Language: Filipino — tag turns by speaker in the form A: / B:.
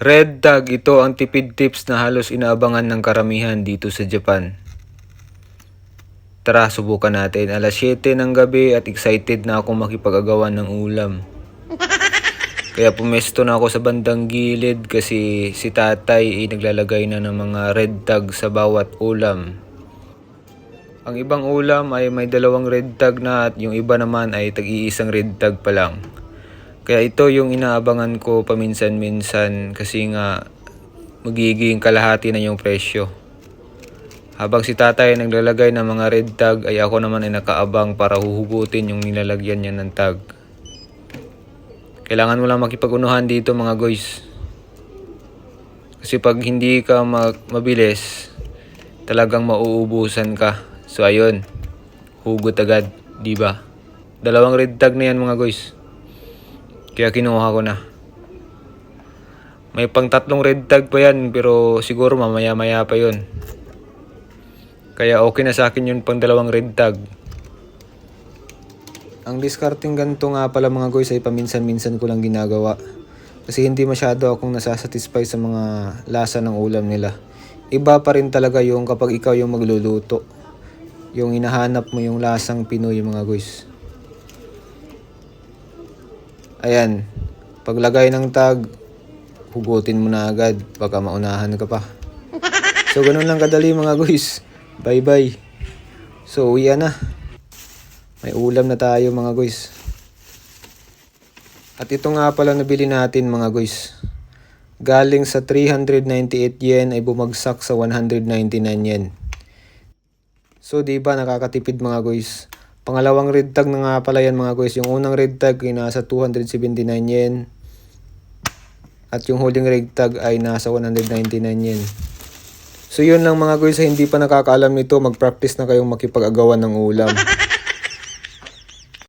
A: Red Tag, ito ang tipid tips na halos inaabangan ng karamihan dito sa Japan. Tara, subukan natin. Alas 7 ng gabi at excited na ako makipag-agawan ng ulam. Kaya pumesto na ako sa bandang gilid kasi si tatay ay naglalagay na ng mga red tag sa bawat ulam. Ang ibang ulam ay may dalawang red tag na at yung iba naman ay tag-iisang red tag pa lang. Kaya ito yung inaabangan ko paminsan-minsan kasi nga magiging kalahati na yung presyo. Habang si tatay ay naglalagay ng mga red tag ay ako naman ay nakaabang para huhugutin yung nilalagyan niya ng tag. Kailangan mo lang makipag-unuhan dito mga guys. Kasi pag hindi ka ma- mabilis, talagang mauubusan ka. So ayun, hugot agad, di ba? Dalawang red tag na yan mga guys. Kaya kinuha ko na. May pang tatlong red tag pa yan pero siguro mamaya maya pa yun. Kaya okay na sa akin yun pang dalawang red tag. Ang discarding ganito nga pala mga guys ay paminsan-minsan ko lang ginagawa. Kasi hindi masyado akong nasasatisfy sa mga lasa ng ulam nila. Iba pa rin talaga yung kapag ikaw yung magluluto. Yung hinahanap mo yung lasang Pinoy mga guys. Ayan, paglagay ng tag, hugutin mo na agad, baka maunahan ka pa. So ganun lang kadali mga guys. Bye bye. So uwi na. May ulam na tayo mga guys. At ito nga pala nabili natin mga guys. Galing sa 398 yen ay bumagsak sa 199 yen. So di ba nakakatipid mga guys. Pangalawang red tag na nga pala yan mga guys. Yung unang red tag ay nasa 279 yen. At yung huling red tag ay nasa 199 yen. So yun lang mga guys, hindi pa nakakaalam nito, mag-practice na kayong makipag-agawan ng ulam.